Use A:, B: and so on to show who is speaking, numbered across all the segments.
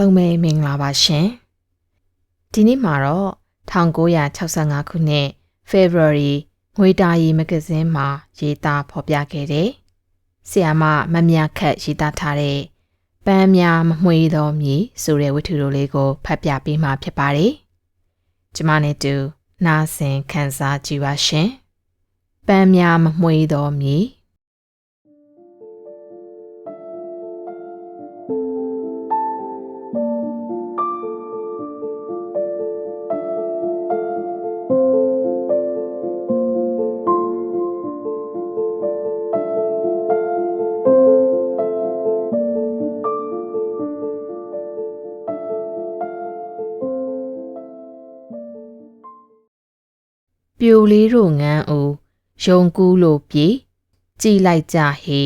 A: လုံးပဲမင်္ဂလာပါရှင်ဒီနေ့မှာတော့1965ခုနှစ် February ငွေတာရီမဂဇင်းမှာရေးသားဖော်ပြခဲ့တဲ့ဆီယာမမမြခတ်ရေးသားထားတဲ့ပန်းများမမွှေးသောမြေဆိုတဲ့ဝတ္ထုတို့လေးကိုဖတ်ပြပေးမှာဖြစ်ပါတယ်ကျမနဲ့တူနားဆင်ခန်းစားကြည့်ပါရှင်ပန်းများမမွှေးသောမြေ ပြိုလေးတို့ငန်းဦးယုံကူးလို့ပြေကြည်လိုက်ကြဟေ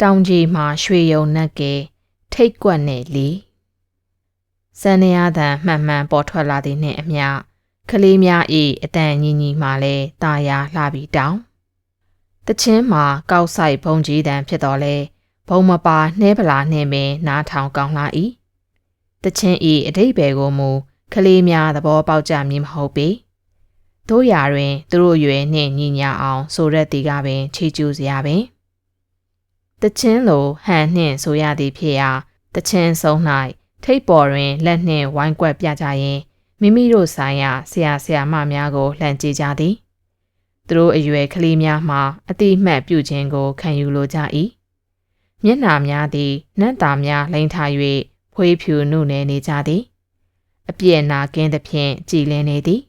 A: တောင်ကြီးမှာရွှေယုံနှက်ကဲထိတ်ကွက်နဲ့လီစံနေရသံမှန်မှန်ပေါ်ထွက်လာသည်နှင့်အမျှကလေးများ၏အတန်ညီညီမှလည်းตาရလှပြီးတောင်းတချင်းမှာကောက်ဆိုင်ဘုံကြီးတန်ဖြစ်တော်လဲဘုံမပါနှဲပလာနှင့်ပင်နားထောင်ကောင်းလာ၏တချင်း၏အတိတ်ဘယ်ကိုမူကလေးများသဘောပေါက်ကြမည်မဟုတ်ပေ တို့ရာတွင်သူတို့ရွယ်နှင့်ညီညာအောင်ဆိုရက်တီကပင်ချီကျူးစရာပင်တချင်းလိုဟန်နှင့်ဆိုရသည်ဖြစ်ရာတချင်းဆုံး၌ထိတ်ပေါ်တွင်လက်နှင့်ဝိုင်းကွက်ပြကြရင်မိမိတို့ဆိုင်ရာဆရာဆရာမများကိုလှန်ကြည့်ကြသည်သူတို့အရွယ်ကလေးများမှအတိမှတ်ပြုခြင်းကိုခံယူလိုကြ၏မျက်နာများသည်နတ်သားများလိန်ထား၍ဖွေးဖြူနုနယ်နေကြသည်အပြည့်နာကင်းသဖြင့်ကြည်လင်းနေသည်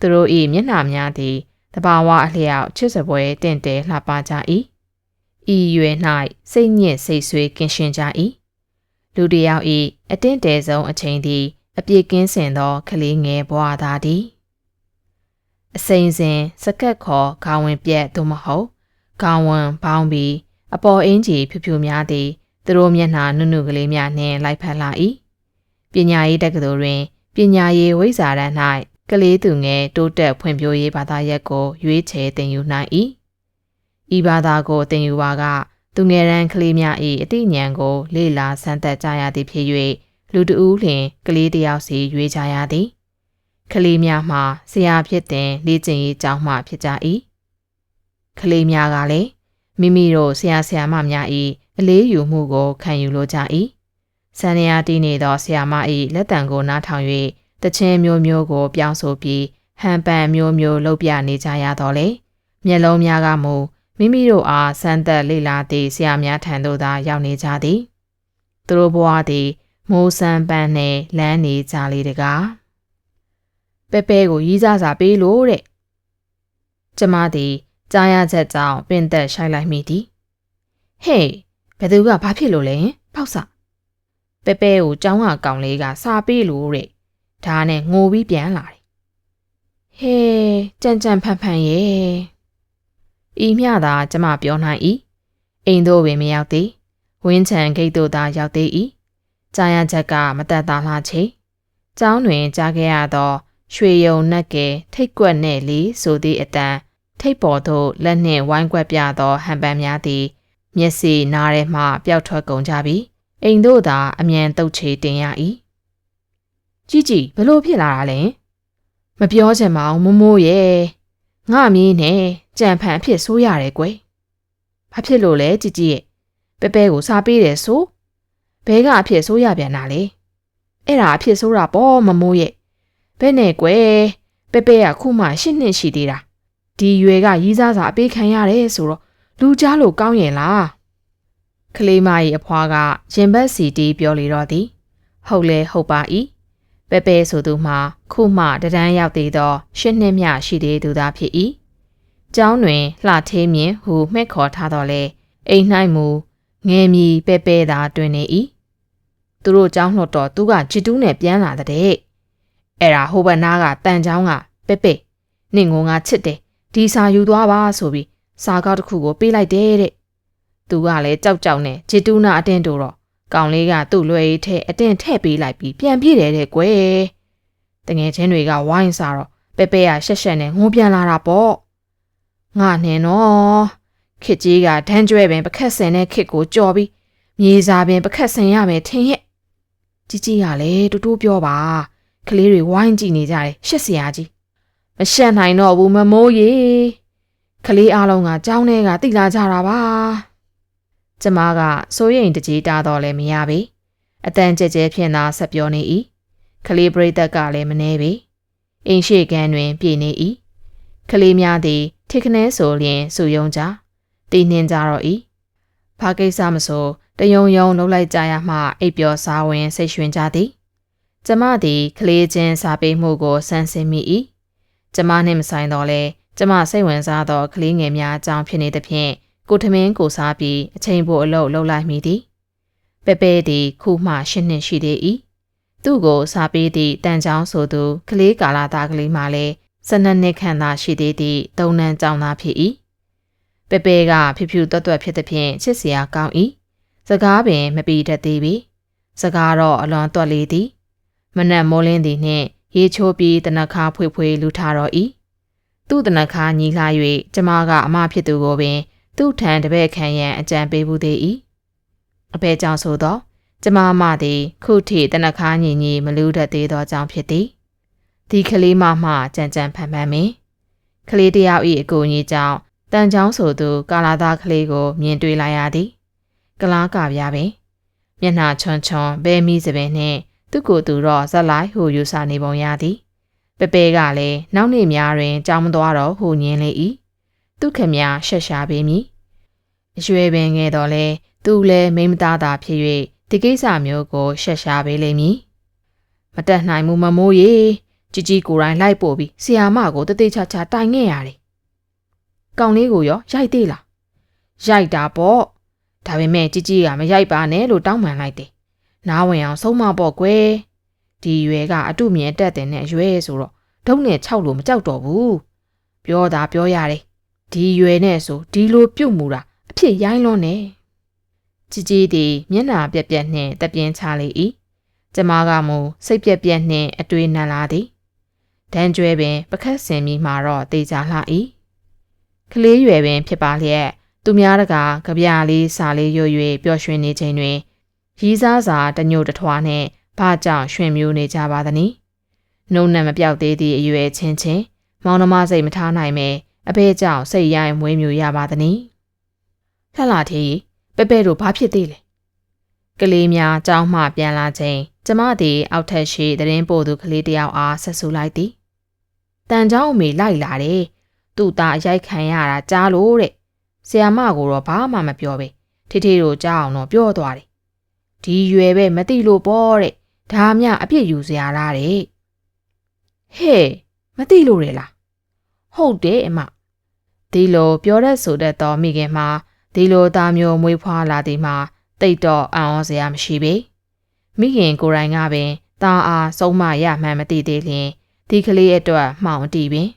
A: သူတို့၏မျက်နှာများသည်တဘာဝအလျောက်ချစ်စပွဲတင့်တယ်လှပကြ၏ဤရွယ်၌စိတ်ညစ်စိတ်ဆွေးကင်းရှင်းကြ၏လူတစ်ယောက်၏အတင့်တယ်ဆုံးအချိန်သည် အပြည့်ကင်းစင်သောကလေးငယ်ဘဝသားသည်အစိမ့်စဉ်စကက်ခေါ်ခေါဝင်ပြက်သို့မဟုတ်ခေါဝင်ပေါင်းပြီးအပေါ်အင်းကြီးဖြူဖြူများသည်သူတို့မျက်နှာနုနုကလေးများနှင့်လိုက်ဖက်လာ၏ပညာရေးတက္ကသိုလ်တွင်ပညာရေးဝိဇာရန်၌ ကလေးသူငယ်တိုးတက်ဖွံ့ဖြိုးရေးဘာသာရပ်ကိုရွေးချယ်သင်ယူနိုင်၏ဤဘာသာကိုသင်ယူပါကသူငယ်ရန်ကလေးများ၏အသိဉာဏ်ကို လေ့လာစမ်းသပ်ကြရသည်ဖြစ်၍လူတဦးလျင်ကလေးတစ်ယောက်စီရွေးကြရသည်ကလေးများမှာဆရာဖြစ်တဲ့လေ့ကျင့်ရေးကျောင်းမှဖြစ်ကြ၏ကလေးများကလည်းမိမိတို့ဆရာဆရာမများ၏အလေးယူမှုကိုခံယူလိုကြ၏ဆန်ရယာတီးနေသောဆရာမ၏လက်တံကိုနားထောင်၍ တခြင်းမျိုးမျိုးကို ပြောင်းဆိုပြီးဟန်ပန်မျိုးမျိုးလှုပ်ပြနေကြရတော့လေမျက်လုံးများကမူမိမိတို့အားစမ်းသက်လေ့လာသည့်ဆရာများထံသို့သာရောက်နေကြသည်သူတို့ဘဝသည်မိုးစမ်းပန်းနှင့်လမ်းနေကြလေတကားပဲပဲကိုရီးစားစာပေးလို့တဲ့ကျမသည်ကြားရချက်ကြောင့်ပင်သက်ရှိုက်လိုက်မိသည်ဟေးဘယ်သူကဘာဖြစ်လို့လဲပေါက်စပဲပဲကိုចောင်းကကောင်လေးကစာပေးလို့တဲ့ ဒါနဲ့ငိုပြီးပြန်လာတယ်ဟဲကြံကြံဖန်ဖန်ရဲ့ဤမျှသာကျမပြောနိုင်၏အိမ်တို့ပင်မရောက်သေးဝင်းချံဂိတ်တို့သာရောက်သေး၏ကြာရချက်ကမတက်တာလားချေကျောင်းတွင်ကြားခဲ့ရသောရွှေယုံနက်ကဲထိတ်ကွက်နဲ့လီဆိုသည့်အတန်ထိတ်ပေါ်သို့လက်နှင့်ဝိုင်းကွက်ပြသောဟန်ပန်များသည် မျက်စိနားထဲမှပျောက်ထွက်ကုန်ကြပြီအိမ်တို့သာအမြန်တုတ်ချေတင်ရ၏ ကြီးကြီးဘလို့ဖြစ်လာတာလဲမပြောချင်ပါဘူးမိုးမိုးရဲ့ငါမင်းနဲ့ကြံဖန်အဖြစ်ဆိုးရတယ်ကွယ်ဘာဖြစ်လို့လဲကြီးကြီးရဲ့ပဲပဲကိုစားပေးတယ်ဆိုဘဲကအဖြစ်ဆိုးရပြန်တာလေအဲ့ဒါအဖြစ်ဆိုးတာပေါ့မမိုးရဲ့ဘဲနဲ့ကွယ်ပဲပဲကခုမှရှစ်နှစ်ရှိသေးတာဒီရွယ်ကရီးစားစာအပေးခံရတယ်ဆိုတော့လူကြားလို့ကောင်းရင်လားကလေးမကြီးအဖွားကရင်ဘတ်စီတီးပြောလေတော့သည်ဟုတ်လဲဟုတ်ပါ၏ ပဲပဲဆိုသူမှာခုမှတဒန်းရောက်သေးသောရှစ်နှစ်မြရှိသေးသူသားဖြစ်၏ကျောင်းတွင်လှသေးမြင်ဟုမှဲ့ခေါ်ထားတော်လဲအိမ်၌မူငယ်မီပဲပဲသာတွင်နေ၏သူတို့ကျောင်းလှတော်သူကချစ်တူးနဲ့ပြန်လာတဲ့အဲ့ဒါဟိုဘနာကတန်ချောင်းကပဲပဲနင့်ငိုငါချစ်တယ်ဒီစာယူသွားပါဆိုပြီးစာကောက်တစ်ခုကိုပေးလိုက်တယ်တဲ့သူကလည်းကြောက်ကြောက်နဲ့ချစ်တူးနာအတင်းတို့တော့ ကောင်လေးကသူ့လွယ်ရေးထဲအတင်းထည့်ပေးလိုက်ပြီးပြန်ပြေးတယ်တဲ့ကွယ်တငယ်ချင်းတွေကဝိုင်းစားတော့ပဲပဲရရှက်ရှက်နဲ့ငိုပြန်လာတာပေါ့ငါနဲ့နော်ခစ်ကြီးကဒန်းကျွဲပင်ပခက်ဆင်တဲ့ခစ်ကိုကြော်ပြီးမြေစာပင်ပခက်ဆင်ရမယ်ထင်ရဲ့ကြီးကြီးကလည်းတူတူပြောပါကလေးတွေဝိုင်းကြည့်နေကြတယ်ရှက်စရာကြီးမရှက်နိုင်တော့ဘူးမမိုးရေကလေးအားလုံးကကြောင်းထဲကတိလာကြတာပါ ကျမကစိုးရိမ်တကြီးတားတော့လည်းမရပေအတန်ကြဲကြဲဖြင့်သာဆက်ပြောနေ၏ကလေးပရိသတ်ကလည်းမနှဲပေအိမ်ရှိကန်တွင်ပြည်နေ၏ကလေးများသည်ထိခနဲဆိုလျင်စုယုံကြတည်နှင်းကြတော့၏ဘာကိစ္စမဆိုတယုံယုံလှုပ်လိုက်ကြရမှအိပ်ပျော်စားဝင်စိတ်ရွှင်ကြသည်ကျမသည်ကလေးချင်းစာပေမှုကိုစမ်းစစ်မိ၏ကျမနှင့်မဆိုင်တော့လဲကျမစိတ်ဝင်စားသောကလေးငယ်များအကြောင်းဖြစ်နေသဖြင့် ကိုထမင်းကိုစားပြီးအချိန်ပိုအလုပ်လုပ်လိုက်မိသည်ပဲပဲသည်ခုမှရှင်းနှစ်ရှိသေး၏သူ့ကိုစားပေးသည့်တန်ချောင်းဆိုသူကလေးကာလာသားကလေးမှလည်းစနနှစ်ခန့်သာရှိသေးသည့်သုံးနှန်းကြောင်းသားဖြစ်၏ပဲပဲကဖြူဖြူတွတ်တွတ်ဖြစ်သဖြင့်ချစ်စရာကောင်း၏စကားပင်မပီတတ်သေးပြီစကားတော့အလွန်တွက်လေသည်မနက်မိုးလင်းသည်နှင့်ရေချိုးပြီးတနခါဖွေဖွေလူထားတော့၏သူ့တနခါညီလာ၍ကျမကအမဖြစ်သူကိုပင် သူ့ထံတပည့်ခံရန်အကြံပေးဘူးသေး၏အဖေကြောင့်ဆိုတော့ကျမမသည်ခုထိတနခါညီညီမလူတတ်သေးသောကြောင့်ဖြစ်သည်ဒီကလေးမမှကြံကြံဖန်ဖန်မင်းကလေးတယောက်၏အကူအညီကြောင့်တန်ချောင်းဆိုသူကာလာသားကလေးကို မြင်တွေ့လိုက်ရသည်ကလားကပြပင်မျက်နှာချွန်ချွန်ဘဲမီးစပင်နှင့်သူ့ကိုယ်သူတော့ဇက်လိုက်ဟူယူဆနေပုံရသည်ပပဲကလည်းနောက်နေ့များတွင်ကြောင်းမသွားတော့ဟူညင်းလေ၏သူခမရှက်ရှာပေမည် အရွယ်ပင်ငယ်တော့လဲသူလည်းမိမသားသာဖြစ်၍ဒီကိစ္စမျိုးကိုရှက်ရှာပေးလိမ့်မည်မတက်နိုင်မှုမမိုးရေជីជីကိုယ်တိုင်လိုက်ပို့ပြီးဆီယာမကိုတသေးချာချာတိုင်ခဲ့ရတယ်ကောင်လေးကိုရောရိုက်သေးလားရိုက်တာပေါ့ဒါပေမဲ့ជីជីကမရိုက်ပါနဲ့လို့တောင်းပန်လိုက်တယ်နားဝင်အောင်ဆုံးမပေါ့ကွယ်ဒီရွယ်ကအတုမြင်တက်တဲ့နဲ့ရွယ်ဆိုတော့ဒုံနဲ့၆လို့မကြောက်တော့ဘူးပြောတာပြောရတယ်ဒီရွယ်နဲ့ဆိုဒီလိုပြုတ်မှုတာ အဖြစ်ရိုင်းလွန်းနေជីជីသည်မျက်နှာပြက်ပြက်နှင့်တပြင်းချလေ၏ကျမကမူစိတ်ပြက်ပြက်နှင့်အတွေးနံလာသည်ဒန်းကျွဲပင် ပခတ်စင်ပြီးမှတော့တေချာလှ၏ကလေးရွယ်ပင် ဖြစ်ပါလျက်သူများတကာကြပြလေးစာလေးရွရွပျော်ရွှင်နေချိန်တွင်ရီးစားစာတညို့တထွားနှင့်ဘာကြောင့်ရွှင်မျိုးနေကြပါသနည်းနှုံနဲ့မပြောက်သေးသည့်အရွယ်ချင်းချင်းမောင်နှမစိတ်မထားနိုင်ပဲအဖေကြောင့်စိတ်ရိုင်းမွေးမြူရပါသနည်း လှလာသေးပဲပဲတို့ဘာဖြစ်သေးလဲကလေးများကြောင်းမှပြန်လာချိန်ကျမသည်အောက်ထက်ရှိသတင်းပို့သူကလေးတယောက်အားဆက်ဆူလိုက်သည်တန်เจ้าအမေလိုက်လာတယ်သူ့သားအရိုက်ခံရတာကြားလို့တဲ့ဆရာမကိုတော့ဘာမှမပြောပဲထေထေတို့ကြားအောင်တော့ပြောသွားတယ်ဒီရွယ်ပဲမသိလို့ပေါ့တဲ့ဒါမှအပြစ်ယူစရာလားတဲ့ဟဲ့မသိလို့ရလားဟုတ်တယ်အမဒီလိုပြောတတ်ဆိုတတ်သောမိခင်မှာ ဒီလိုသားမျိုးမွေးဖွားလာသည်မှာတိတ်တော့အံ့ဩစရာမရှိပေမိခင်ကိုယ်တိုင်ကပင်သားအားဆုံးမရမှန်းမသိသေးလျင်ဒီကလေးအတွက်မှောင်တီးပင်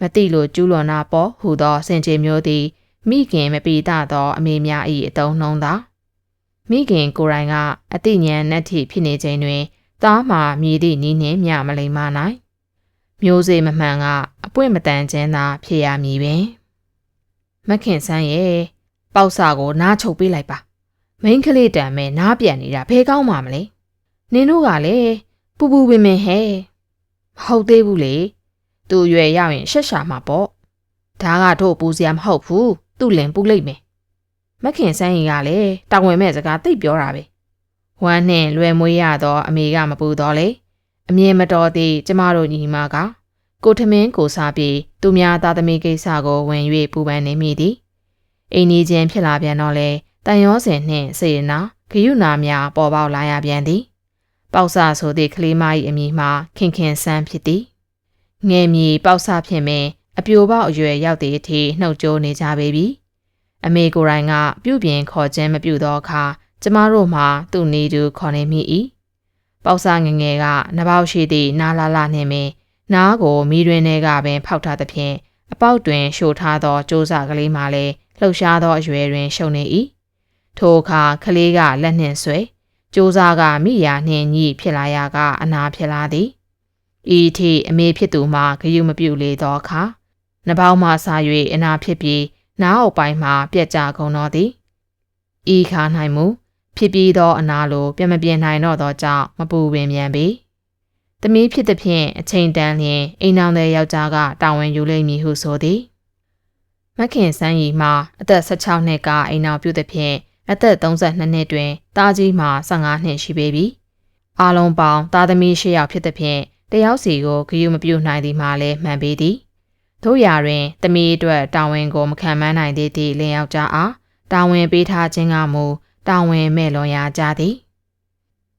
A: မသိလို့ကျူးလွန်နာပေါ်ဟူသောစင်ကြေမျိုးသည်မိခင်မပီတာသောအမေများ၏အတုံးနှုံးသာမိခင်ကိုယ်တိုင်ကအသိဉာဏ်နဲ့ထိဖြစ်နေချိန်တွင်သားမှာမြည်သည့်နီးနှင့်မြမလိမ္မာနိုင်မျိုးစေ့မမှန်ကအပွင့်မတန်ခြင်းသာဖြစ်ရမည်ပင် မခင်ဆန်းရဲ့ပေါက်စာကိုနားချုပ်ပေးလိုက်ပါမိန်းကလေးတံမဲ့နားပြန်နေတာဘယ်ကောင်းမှာမလဲနင်တို့ကလည်းပူပူပင်ပင်ဟဲ့မဟုတ်သေးဘူးလေသူ့ရွယ်ရောက်ရင်ရှက်ရှာမှာပေါ့ဒါကတို့ပူစရာမဟုတ်ဘူးသူ့လင်ပူလိုက်မယ်မခင်ဆန်းရင်ကလည်းတာဝန်မဲ့စကားသိပ်ပြောတာပဲဝမ်းနှင့်လွယ်မွေးရသောအမေကမပူတော့လေအမြင်မတော်သည့်ကျမတို့ညီမက ကိုထမင်းကိုစားပြီးသူများသားသမီးကိစ္စကိုဝင်၍ပူပန်နေမိသည်အိမ်ကြီးချင်းဖြစ်လာပြန်တော့လေတန်ရောစင်နှင့်စေနာဂယုနာများပေါ်ပေါက်လာရပြန်သည်ပေါက်ဆဆိုသည့်ကလေးမ၏အမည်မှာခင်ခင်ဆန်းဖြစ်သည်ငယ်မြေပေါက်ဆဖြင့်ပင်အပြိုပေါက်အရွယ်ရောက်သည့်အထိနှုတ်ကြိုးနေကြပေပြီအမေကိုယ်တိုင်ကပြုတ်ပြင်ခေါ်ခြင်းမပြုသောအခါကျမတို့မှသူ့နေသူခေါ်နေမိ၏ပေါက်ဆငငယ်ကနှပေါက်ရှိသည့်နာလာလာနှင့်ပင် နားကိုမီးတွင်ထဲကပင်ဖောက်ထားသဖြင့်အပေါက်တွင်ရှို့ထားသောကြိုးစာကလေးမှလည်းလှုပ်ရှားသောအရွယ်တွင်ရှုံနေ၏ထိုအခါကလေးကလက်နှင့်ဆွဲကြိုးစာကမိယာနှင့်ညီဖြစ်လာရာကအနာဖြစ်လာသည်ဤထိအမေဖြစ်သူမှဂရုမပြုလေသောအခါနှပေါင်းမှဆာ၍အနာဖြစ်ပြီးနားအောက်ပိုင်းမှပြက်ကြကုန်တော်သည်ဤခါ၌မူဖြစ်ပြီးသောအနာလိုပြတ်မပြင်းနိုင်တော့သောကြောင့်မပူပင်မြန်ပေ။ သမီးဖြစ်သည်ဖြင့်အချိန်တန်လျင်အိမ်အောင်တဲ့ယောက်ျားကတာဝန်ယူလိမ့်မည်ဟုဆိုသည်။မခင်စန်းရီမှာအသက်16နှစ်ကအိမ်အောင်ပြုသည်ဖြင့်အသက်32နှစ်တွင်တားကြီးမှာ15နှစ်ရှိပေပြီ။အားလုံးပေါင်းသားသမီး၈ယောက်ဖြစ်သည်ဖြင့်တယောက်စီကိုဂရုမပြုနိုင်သည်မှာလည်းမှန်ပေသည်။တို့ရာတွင်သမီးအတွက်တာဝန်ကိုမခံမနိုင်သေးသည့်လင်ယောက်ျားအားတာဝန်ပေးထားခြင်းကမူတာဝန်မဲ့လွန်ရာကြသည်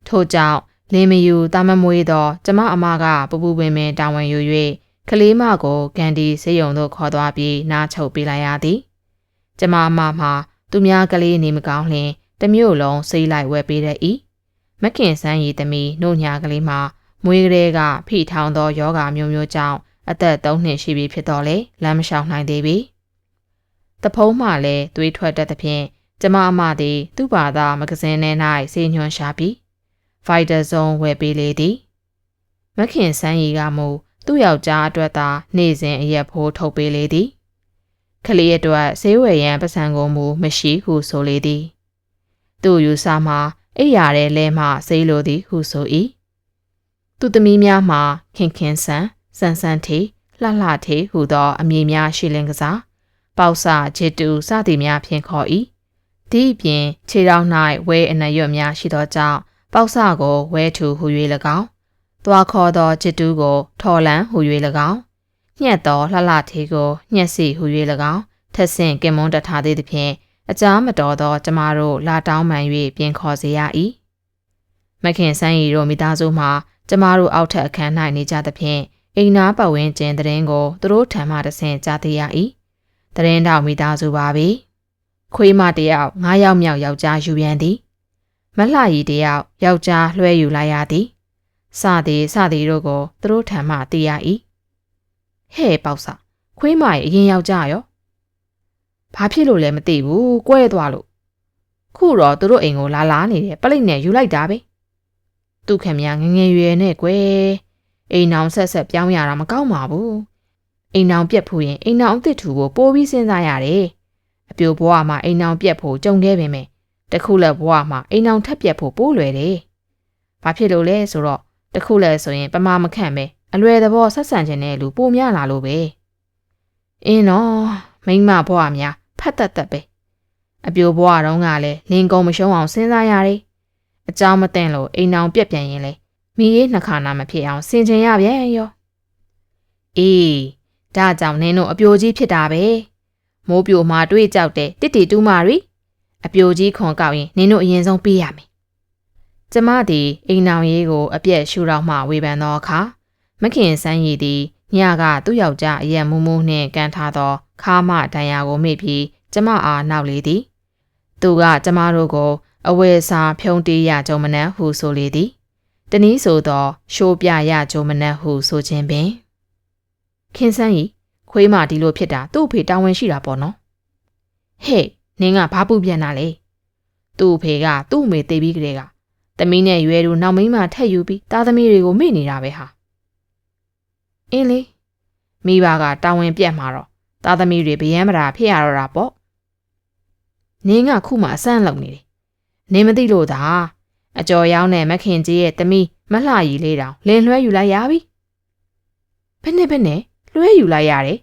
A: ထို့ကြောင့် လင်းမယူတာမမွေးသောကျမအမကပူပူပင်ပင်တာဝန်ယူ၍ကလေးမကိုကန်ဒီစေယုံသို့ခေါ်သွားပြီးနားချုပ်ပေးလိုက်ရသည်ကျမအမမှာသူများကလေးနေမကောင်းလျင်တမျိုးလုံးစိတ်လိုက်ဝဲပေးတဲ့ဤမခင်ဆန်းရည်သမီးနှုတ်ညာကလေးမှာမွေးကလေးကဖိထောင်သောယောဂါမျိုးမျိုးကြောင့်အသက်၃နှစ်ရှိပြီဖြစ်တော့လေလမ်းမလျှောက်နိုင်သေးပြီတဖုံးမှလည်းသွေးထွက်တတ်သဖြင့်ကျမအမသည်သူ့ဘာသာမဂဇင်းထဲ၌စေညွှန်းရှာပြီး ဖိုက်တာဇုံဝယ်ပေးလေသည်မခင်ဆန်းရီကမူသူ့ယောက်ျားအတွက်သာနေ့စဉ်အရက်ဖိုးထုတ်ပေးလေသည်ကလေးအတွက်ဈေးဝယ်ရန်ပတ်စံကိုမူမရှိဟုဆိုလေသည်သူ့ယူဆမှာအိယာတဲ့လဲမှစိလိုသည်ဟုဆို၏သူသမီးများမှာခင်ခင်ဆန်ဆန်ဆန်ထေလှလှထေဟုသောအမည်များရှိလင်ကစားပေါက်စာချစ်တူစသည်များဖြင့်ခေါ်၏ဒီအပြင်ခြေထောက်၌ဝဲအနရွတ်များရှိသောကြောင့် ပေါက်ဆကိုဝဲထူဟူ၍၎င်းသွားခေါ်သောချစ်တူးကို ထော်လန်ဟူ၍၎င်းညက်သောလှလှသေးကိုညက်စီဟူ၍၎င်းထက်ဆင့်ကင်မွန်းတထားသေးသဖြင့်အကြားမတော်သောကျမတို့လာတောင်းမှန်၍ပြင်ခေါ်စေရ၏မခင်ဆန်းရီတို့မိသားစုမှကျမတို့အောက်ထပ်အခန်း၌နေကြသဖြင့်အိမ်နာပတ်ဝန်းကျင်တရင်ကိုသူတို့ထံမှတဆင့်ကြားသိရ၏တရင်တော်မိသားစုပါပဲ။ခွေးမတယောက်ငါးယောက်မြောက်ယောက်ျားယူပြန်သည် မလှရီတယောက်ယောက်ျားလွှဲယူလိုက်ရသည်စသည်စသည်တို့ကိုသူတို့ထံမှသိရ၏ဟဲ့ပေါက်စာခွေးမရဲ့အရင်ယောက်ျားရောဘာဖြစ်လို့လဲမသိဘူးကွဲသွားလို့ခုတော့သူတို့အိမ်ကိုလာလာနေတယ်ပလိတ်နဲ့ယူလိုက်တာပဲသူခင်မငငယ်ရွယ်နဲ့ကွယ်အိမ်အောင်ဆက်ဆက်ပြောင်းရတာမကောင်းပါဘူးအိမ်အောင်ပြက်ဖူးရင်အိမ်အောင်အစ်စ်ထူကိုပိုးပြီးစဉ်းစားရတယ်အပြိုဘဝမှာအိမ်အောင်ပြက်ဖို့ကြုံခဲ့ပင်မယ် တခုလက်ဘဝမှာအိမ်အောင်ထက်ပြက်ဖို့ပိုးလွယ်တယ်။ဘာဖြစ်လို့လဲဆိုတော့တခုလက်ဆိုရင်ပမာမခန့်ပဲအလွယ်သဘောဆက်ဆံခြင်းနဲ့လူပိုများလာလို့ပဲ။အင်းတော့မိမဘဝများဖတ်တတ်တတ်ပဲ။အပြိုဘဝတုန်းကလည်းလင်ကုံမရှုံးအောင်စဉ်းစားရတယ်။အเจ้าမသိလို့အိမ်အောင်ပြက်ပြန်ရင်လေမိရေးနှခါနာမဖြစ်အောင်စင်ကြင်ရပြန်ရော။အေးဒါကြောင့်နင်းတို့အပြိုကြီးဖြစ်တာပဲ။မိုးပြိုမှာတွေးကြောက်တဲ့တစ်တီတူးမာရီ အပြိုကြီးခွန်ကောက်ရင်နင်တို့အရင်ဆုံးပေးရမယ်ကျမသည်အိမ်နောင်ရေးကိုအပြက်ရှူတော့မှဝေဖန်သောအခါမခင်ဆန်းရည်သည်ညကသူ့ယောက်ျားအရက်မူးမူးနှင့်ကန်ထားသောခါမဒဏ်ရာကိုမိပြီးကျမအားနောက်လေသည်သူကကျမတို့ကိုအဝယ်စာဖြုံးတေးရကြုံမနှံဟုဆိုလေသည်တနည်းဆိုသောရှိုးပြရကြုံမနှံဟုဆိုခြင်းပင်ခင်ဆန်းဤခွေးမဒီလိုဖြစ်တာသူ့အဖေတာဝန်ရှိတာပေါ့နော်ဟဲ့ နင်းကဘာပူပြန်တာလဲသူ့အဖေကသူ့အမေတေးပြီးကလေးကသမီးနဲ့ရွယ်သူနောက်မိန်းမထက်ယူပြီးသားသမီးတွေကိုမေ့နေတာပဲဟာအင်းလေမိဘကတာဝန်ပြတ်မှာတော့သားသမီးတွေဗျမ်းမတာဖြစ်ရတော့တာပေါ့နင်းကခုမှအဆန်းလုံနေတယ်နင်းမသိလို့သာအကျော်ရောင်းတဲ့မခင်ကြီးရဲ့သမီးမလှရီလေးတောင်လင်းလွှဲယူလိုက်ရပြီဘယ်နဲ့ဘယ်နဲ့လွှဲယူလိုက်ရတယ်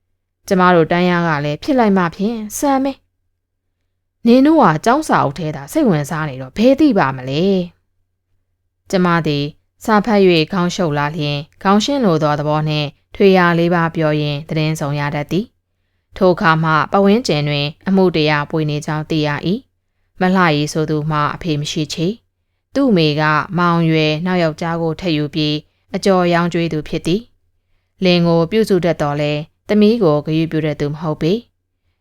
A: ။ကျမတို့တန်းရကလည်းဖြစ်လိုက်မှဖြင့်စမ်းမဲ။ နင်တို့ကကြောင်းစာအုပ်ထဲသာစိတ်ဝင်စားနေတော့ဘယ်သိပါမလဲ။ကျမသည်စာဖတ်၍ခေါင်းရှုပ်လာလျင်ခေါင်းရှင်းလိုသောသဘောနှင့်ထွေရာလေးပါပြောရင်းသတင်းဆောင်ရတတ်သည်။ထိုအခါမှပဝင်းကျင်တွင် အမှုတရားပွေနေကြောင်းသိရ၏။မလှရီဆိုသူမှအဖေမရှိချေ။သူ့မိကမောင်ရွယ်နောက်ယောက်ျားကိုထက်ယူပြီးအကျော်ရောင်းကျွေးသူဖြစ်သည်လင်ကိုပြုစုတတ်တော်လဲသမီးကိုဂရုပြုတတ်သူမဟုတ်ပေ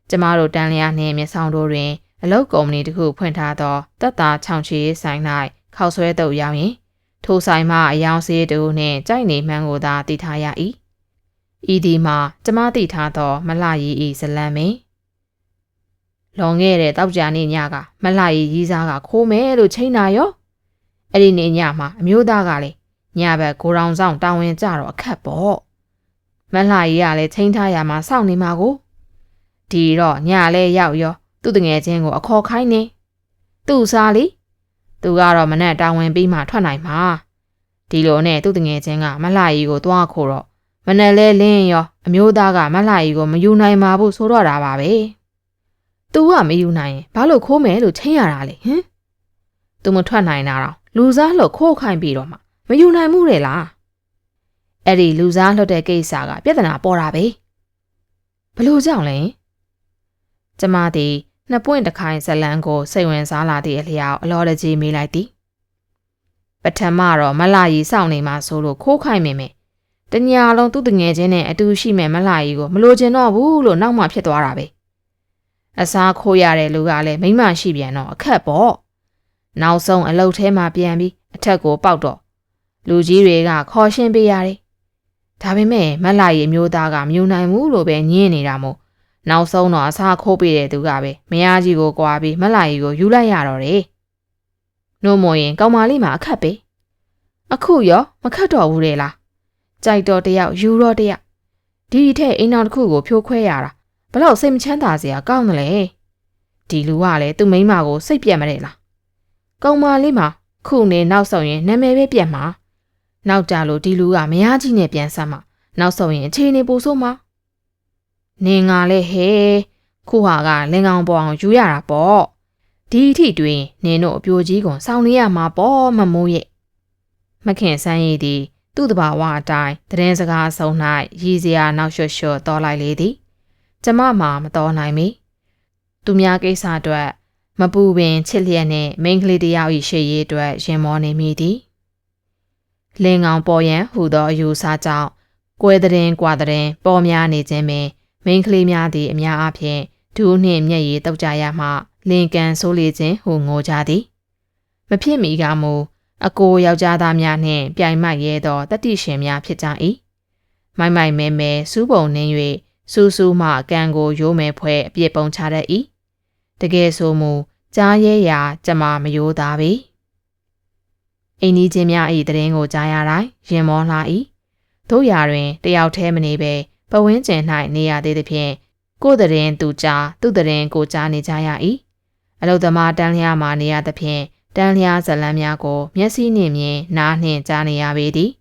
A: ကျမတို့တန်လျာနှင့်မျက်ဆောင်တို့တွင် အလုပ်ကုမ္ပဏီတစ်ခုဖွင့်ထားသောတက်တာချောင်ချီဆိုင်၌ခောက်ဆွဲတုပ်ရောက်ရင်ထိုဆိုင်မှအယောင်စေးတူနှင့်ကြိုက်နေမှန်းကိုသာသိထားရ၏ဤဒီမှာကျမသိထားသော မလှရီဤဇလံမင်းလွန်ခဲ့တဲ့တောက်ကြနေ့ညကမလှရီရီးစားကခိုးမယ်လို့ချိန်တာရောအဲ့ဒီနေ့ညမှာအမျိုးသားကလည်းညဘက်ကိုရောင်ဆောင်တာဝန်ကြတော့အခက်ပေါ့မလှကြီးကလည်းချိန်ထားရမှာစောင့်နေမှာကိုဒီတော့ညလည်းရောက်ရော သူ့တငယ်ချင်းကိုအခေါ်ခိုင်းနေသူ့စားလေသူကတော့မနဲ့တာဝန်ပြီးမှထွက်နိုင်မှာဒီလိုနဲ့သူ့တငယ်ချင်းကမလှကြီးကိုသွားခိုးတော့မနဲ့လဲလင်းရောအမျိုးသားကမလှကြီးကိုမယူနိုင်ပါဘူးဆိုတော့တာပါပဲသူကမယူနိုင်ရင်ဘာလို့ခိုးမယ်လို့ချင်းရတာလဲဟင်သူမထွက်နိုင်တာတော့လူစားလှုပ်ခိုးခိုင်းပြီးတော့မှမယူနိုင်မှုလေလားအဲ့ဒီလူစားလှုပ်တဲ့ကိစ္စကပြဿနာပေါ်တာပဲဘလို့ကြောင့်လဲကျမသည် နှစ်ပွင့်တစ်ခိုင်ဇလန်းကိုစိတ်ဝင်စားလာသည့်အလျောက်အလော်တကြီးမေးလိုက်သည်ပထမတော့မလာရီစောင့်နေမှဆိုလို့ခိုးခိုင်းမိမယ်တညာလုံးသူ့တငယ်ချင်းနဲ့အတူရှိမဲ့မလာရီကိုမလိုချင်တော့ဘူးလို့နောက်မှဖြစ်သွားတာပဲအစားခိုးရတဲ့လူကလည်းမိမရှိပြန်တော့အခက်ပေါ့နောက်ဆုံးအလုတ်ထဲမှာပြန်ပြီးအထက်ကိုပေါက်တော့လူကြီးတွေကခေါ်ရှင်းပေးရတယ်ဒါပေမဲ့မလာရီအမျိုးသားကမယူနိုင်ဘူးလို့ပဲညင်းနေတာမို့ နောက်ဆုံးတော့အစားခိုးပေးတဲ့သူကပဲမယားကြီးကိုကြွားပြီးမလာရီကိုယူလိုက်ရတော့တယ်။နို့မို့ရင်ကောင်မလေးမှာအခက်ပဲ။အခုရောမခတ်တော့ဘူးလေလား။ကြိုက်တော့တယောက်ယူတော့တယောက်ဒီထက်အိမ်တော်တစ်ခုကိုဖြိုးခွဲရတာဘလောက်စိတ်မချမ်းသာစရာကောင်းတယ်လေ။ဒီလူကလည်းသူ့မိန်းမကိုစိတ်ပြတ်မတဲ့လား။ကောင်မလေးမှာခုနေနောက်ဆုံးရင်နာမည်ပဲပြတ်မှာ။နောက်ကြလို့ဒီလူကမယားကြီးနဲ့ပြန်ဆက်မှာနောက်ဆုံးရင်အခြေအနေပိုဆိုးမှာ။ နင်ငါလဲဟဲခုဟာကလင်ကောင်ပေါ်အောင်ယူရတာပေါ့ဒီအထိတွင်နင်တို့အပြိုကြီးကွန်စောင်းနေရမှာပေါ့မမိုးရဲ့မခင်ဆန်းရည်သည်သူ့တဘာဝအတိုင်းတရင်စကားဆုံး၌ရည်စရာနောက်လျှော့လျှော့တော်လိုက်လေသည်ကျမမှမတော်နိုင်မီသူများကိစ္စအတွက်မပူပင်ချစ်လျက်နှင့်မိန်းကလေးတယောက်၏ရှေ့ရေးအတွက်ရင်မောနေမိသည်လင်ကောင်ပေါ်ရန်ဟူသောအယူဆကြောင့်ကွဲတဲ့ရင်ကွာတဲ့ရင်ပေါ်များနေခြင်းပင် မိန်းကလေးများသည်အများအားဖြင့်ဒူးနှင့်မျက်ရည်တောက်ကြရမှလင်ကန်ဆိုးလေခြင်းဟုငိုကြသည်မဖြစ်မီကမူအကိုယောက်ျားသားများနှင့်ပြိုင်မိုက်ရဲသောတတိရှင်များဖြစ်ကြ၏မိုင်မိုင်မဲမဲစူးပုံနှင်း၍စူးစူးမှကံကိုရိုးမဲဖွဲအပြစ်ပုံချတတ်၏တကယ်ဆိုမူကြားရဲရာကြမှာမယိုးသားပေအိမ်ကြီးချင်းများ၏တရင်ကိုကြားရတိုင်းရင်မောလာ၏တို့ရာတွင်တယောက်တည်းမနေပဲ ပဝင်းကျင်၌နေရသေးသဖြင့်ကိုယ်တရင်သူကြားသူတရင်ကိုကြားနေကြရ၏အလုသမားတန်းလျားမှနေရသဖြင့်တန်းလျားဇလန်းများကို မျက်စိနှင့်မြင်နားနှင့်ကြားနေရပေသည်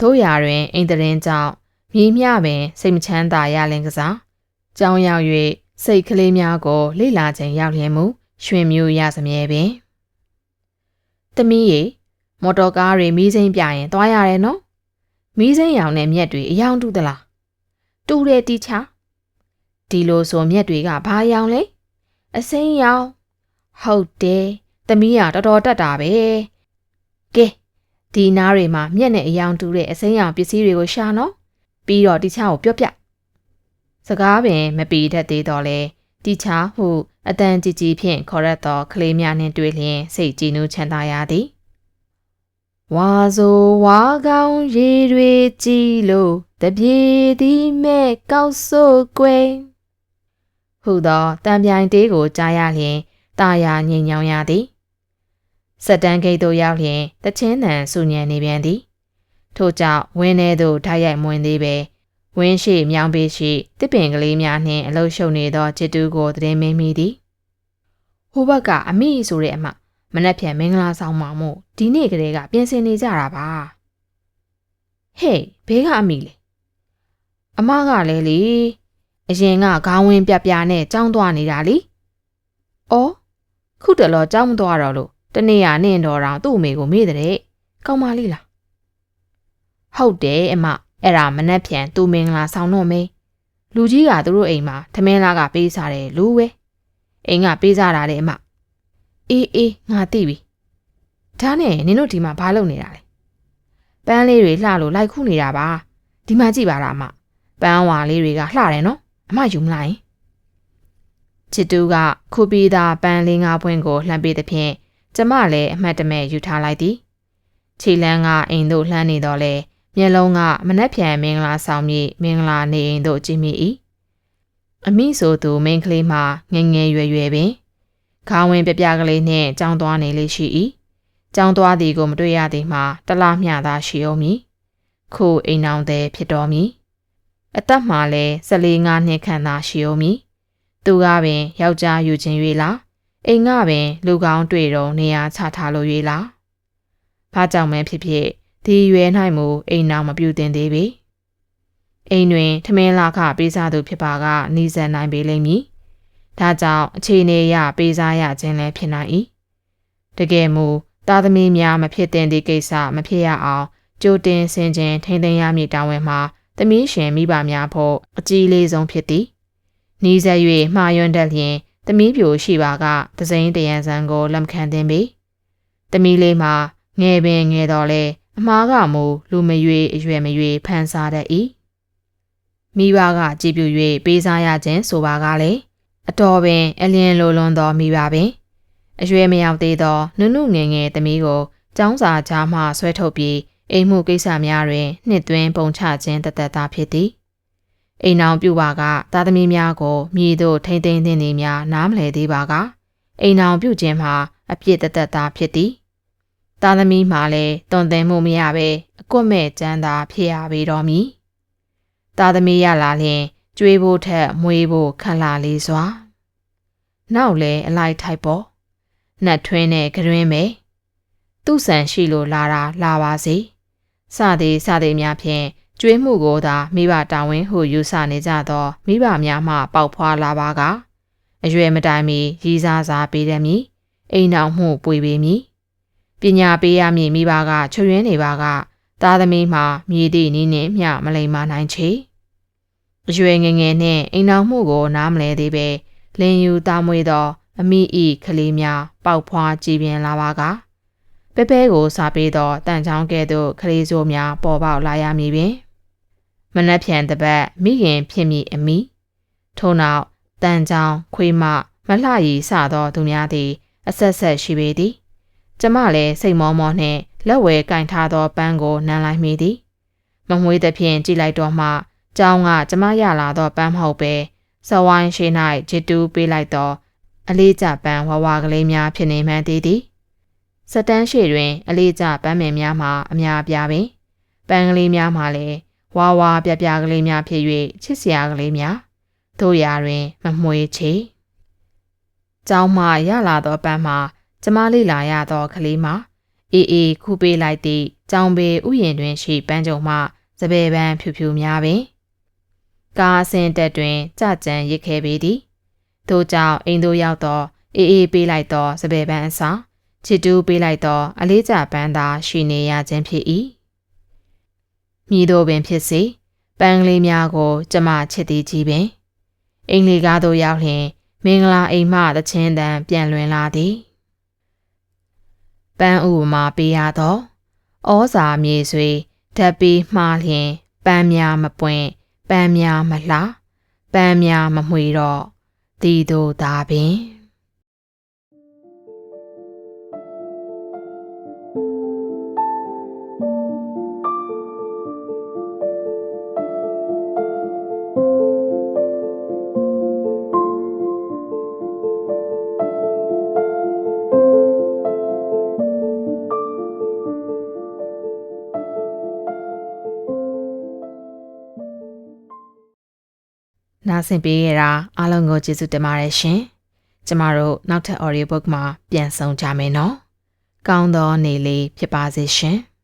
A: တို့ရာတွင်အိမ်တရင်ကြောင့်မြည်မြပင်စိတ်မချမ်းသာရလင်ကစားကြောင်းရောက်၍စိတ်ကလေးများကိုလိလာခြင်းရောက်လျင်မူရွှင်မျိုးရစမြဲပင်တမီးရေမော်တော်ကားတွေမီးစိမ်းပြရင်သွားရတယ်နော်မီးစိမ်းရောင်တဲ့မြက်တွေအယောင်တူသလား တူတယ်တီချာဒီလိုဆိုမြက်တွေကဘာရောင်လဲအစိမ်းရောင်ဟုတ်တယ်သမီးကတော်တော်တတ်တာပဲကဲဒီနားတွေမှာမြက်နဲ့အယောင်တူတဲ့အစိမ်းရောင်ပစ္စည်းတွေကိုရှာနော်ပြီးတော့တီချာကိုပြောပြစကားပင်မပီတတ်သေးတော့လဲတီချာဟုအတန်ကြည်ကြည်ဖြင့်ခေါ်ရသောကလေးများနှင့်တွေ့လျင်စိတ်ကြည်နူးချမ်းသာရသည် ဝါဆိုဝါကောင်းရေတွေကြည်လို့တပြေသည်မဲ့ကောက်ဆို့ကွယ်ဟုသောတံပြိုင်တေးကိုကြားရလျင်တာယာငိမ်ညောင်ရသည်စက်တန်းဂိတ်သို့ရောက်လျင်တချင်းတန်ဆူညံနေပြန်သည်ထို့ကြောင့်ဝင်းထဲသို့ထိုက်ရိုက်မွင်သေးပဲဝင်းရှိမြောင်ပေးရှိတစ်ပင်ကလေးများနှင့်အလုရှုံနေသောချစ်တူကိုတည်မင်းမိသည်ဟိုဘက်ကအမိဆိုတဲ့အမ မနှက်ဖြန်မင်္ဂလာဆောင်မှာမို့ဒီနေ့ကလေးကပြင်ဆင်နေကြတာပါဟေးဘေးကအမိလေအမကလည်းလေအရင်ကခေါင်းဝင်းပြပြနဲ့ကြောင်းသွားနေတာလေ။အော်ခုတလောကြောင်းမသွားတော့လို့တနေ့ရနင့်တော်တောင်သူ့အမေကိုမေးတဲ့ကောင်းပါလိလား။ဟုတ်တယ်အမအဲ့ဒါမနှက်ဖြန်သူ့မင်္ဂလာဆောင်တော့မေးလူကြီးကသူတို့အိမ်မှာထမင်းလားကပေးစားတယ်လူပဲအိမ်ကပေးစားတာတဲ့အမ အေးအေးငါသိပြီဒါနဲ့နင်တို့ဒီမှာဘာလုပ်နေတာလဲပန်းလေးတွေလှလို့လိုက်ခုနေတာပါဒီမှာကြည့်ပါလားအမပန်းဝါလေးတွေကလှတယ်နော်အမယူမလိုက်ချစ်တူကခုပီးသားပန်းလေးငါးပွင့်ကိုလှမ်းပေးသဖြင့်ကျမလည်းအမှတ်တမဲ့ယူထားလိုက်သည်ခြေလန်းကအိမ်သို့လှမ်းနေတော့လေမျက်လုံးကမနှက်ဖြန်မင်္ဂလာဆောင်မြေမင်္ဂလာနေအိမ်သို့ကြည့်မိ၏အမိဆိုသူမိန်းကလေးမှငငယ်ရွယ်ရွယ်ပင် ခေါင်းဝင်ပြပြကလေးနှင့်ကြောင်းသွားနေလေးရှိ၏ကြောင်းသွားသည်ကိုမတွေ့ရသည်မှာတလားမျှသာရှိအောင်မည်ခုအိမ်အောင်သည်ဖြစ်တော်မည်အသက်မှလည်း14ငါးနှစ်ခန့်သာရှိအောင်မည်သူကပင်ယောက်ျားယူခြင်း၍လားအိမ်ကပင်လူကောင်းတွေ့တော့နေရာချထားလို့၍လားဘာကြောင့်မဲဖြစ်ဖြစ်ဒီရွယ်၌မူအိမ်နောက်မပြူတင်သေးပေအိမ်တွင်ထမင်းလာခပေးစားသူဖြစ်ပါကနှီးစပ်နိုင်ပေလိမ့်မည် ဒါကြောင့်အခြေအနေအရပေးစားရခြင်းလည်းဖြစ်နိုင်၏တကယ်မူသားသမီးများမဖြစ်တဲ့ဒီကိစ္စမဖြစ်ရအောင်ကြိုတင်ဆင်ခြင်ထိန်းသိမ်းရမည်တာဝန်မှာသမီးရှင်မိဘများဖို့အကြီးလေးဆုံးဖြစ်သည်နီးစပ်၍မှားယွင်းတတ်လျင်သမီးပြိုရှိပါကသစိမ်းတရံစံကိုလက်ခံသင်ပေသမီးလေးမှာငယ်ပင်ငယ်တော်လဲအမားကမူလူမရွေအရွယ်မရွေဖန်ဆားတတ်၏မိဘကကြည်ပြူ၍ပေးစားရခြင်းဆိုပါကလည်း အတော်ပင်အလျင်လိုလွန်သောမိဘပင်အရွယ်မရောက်သေးသောနုနုငယ်ငယ်သမီးကိုចောင်းစာကြားမှဆွဲထုတ်ပြီးအိမ်မှုကိစ္စများတွင်နှစ်သွင်းပုံချခြင်းတသက်သားဖြစ်သည်အိမ်အောင်ပြုပါကသားသမီးများကိုမြည်သို့ထိမ့်သိမ်းသင့်သည်များနားမလည်သေးပါကအိမ်အောင်ပြုခြင်းမှာအပြစ်တသက်သားဖြစ်သည်သားသမီးမှလည်းတွန်သင်မှုမရဘဲအကွက်မဲ့ကျမ်းသာဖြစ်ရပေတော်မူသားသမီးရလာလျင် ကျွေးဖို့ထက်မွေးဖို့ခက်လာလေးစွာနောက်လဲအလိုက်ထိုက်ပေါ့နှက်ထွင်းတဲ့ကရွင်းပဲသူ့ဆန်ရှိလို့လာတာလာပါစေစသည်စသည်များဖြင့်ကျွေးမှုကိုသာမိဘတာဝန်ဟုယူဆနေကြသောမိဘများမှပေါက်ဖွာလာပါကအရွယ်မတိုင်မီရည်စားစားပေးရမည်အိမ်အောင်မှုပွေပေမည်ပညာပေးရမည်မိဘကချွရွင်းနေပါက သားသမီးမှာမြည်သည့်နည်းနှင့်မျှမလိမ္မာနိုင်ချေ အရွယ်ငယ်ငယ်နှင့်အိမ်အောင်မှုကိုနားမလဲသေးပဲလင်ယူသားမွေးသော အမိဤကလေးများပေါက်ဖွာကြည်ပြင်းလာပါကပဲပဲကိုစားပေးသောတန်ချောင်းကဲ့သို့ကလေးစိုးများပေါ်ပေါက်လာရမည်ပင်မနှက်ဖြန်တပတ်မိခင်ဖြစ်မိအမိထို့နောက်တန်ချောင်းခွေးမမလှရီစသောသူများသည် အဆက်ဆက်ရှိပေသည်ကျမလည်းစိတ်မောမောနှင့်လက်ဝဲကင်ထားသောပန်းကိုနမ်းလိုက်မိသည်မမွေးသဖြင့်ကြည်လိုက်တော့မှ ကျောင်းကကျမရလာသောပန်းမဟုတ်ပဲစဝိုင်းရှိ၌ဂျစ်တူးပေးလိုက်သောအလေးကျပန်းဝဝကလေးများဖြစ်နေမှန်းသိသည်စတန်းရှိတွင် အလေးကျပန်းမင်များမှာအများပြားပင်ပန်းကလေးများမှာလည်းဝါဝါပြပြကလေးများဖြစ်၍ချစ်စရာကလေးများတို့ရာတွင် မမွေချေကျောင်းမှရလာသောပန်းမှာကျမလေးလာရသောကလေးမှာအေးအေးခုပေးလိုက်သည့်ကျောင်းပေဥယျင်တွင်ရှိပန်းကြုံမှစပယ်ပန်းဖြူဖြူများပင် ကားအဆင်းတက်တွင်ကြကြံရစ်ခဲ့ပေသည်ထို့ကြောင့်အိမ်သို့ရောက်သောအေးအေးပေးလိုက်သောစပယ်ပန်းအစာချစ်တူးပေးလိုက်သော အလေးကျပန်းသာရှိနေရခြင်းဖြစ်၏မိတို့ပင်ဖြစ်စေပန်းကလေးများကို ကျမချစ်သည်ကြီးပင်အိမ်လေးကားသို့ရောက်လျင် မင်္ဂလာအိမ်မှသချင်းတန်ပြန်လွင်လာသည်ပန်းဥပမာပေးရသောဩဇာမြေဆွေဓာတ်ပေးမှားလျင်ပန်းများမပွင့် ပန်းများမလှပန်းများမမှွေတော့တီတို့သာပင် နားဆင်ပေးရတာအားလုံးကိုကျေးဇူးတင်ပါတယ်ရှင်။ကျမတို့နောက်ထပ် audiobook မှာပြန်ဆောင်ကြမယ်နော်။ကောင်းသောနေ့လေးဖြစ်ပါစေရှင်။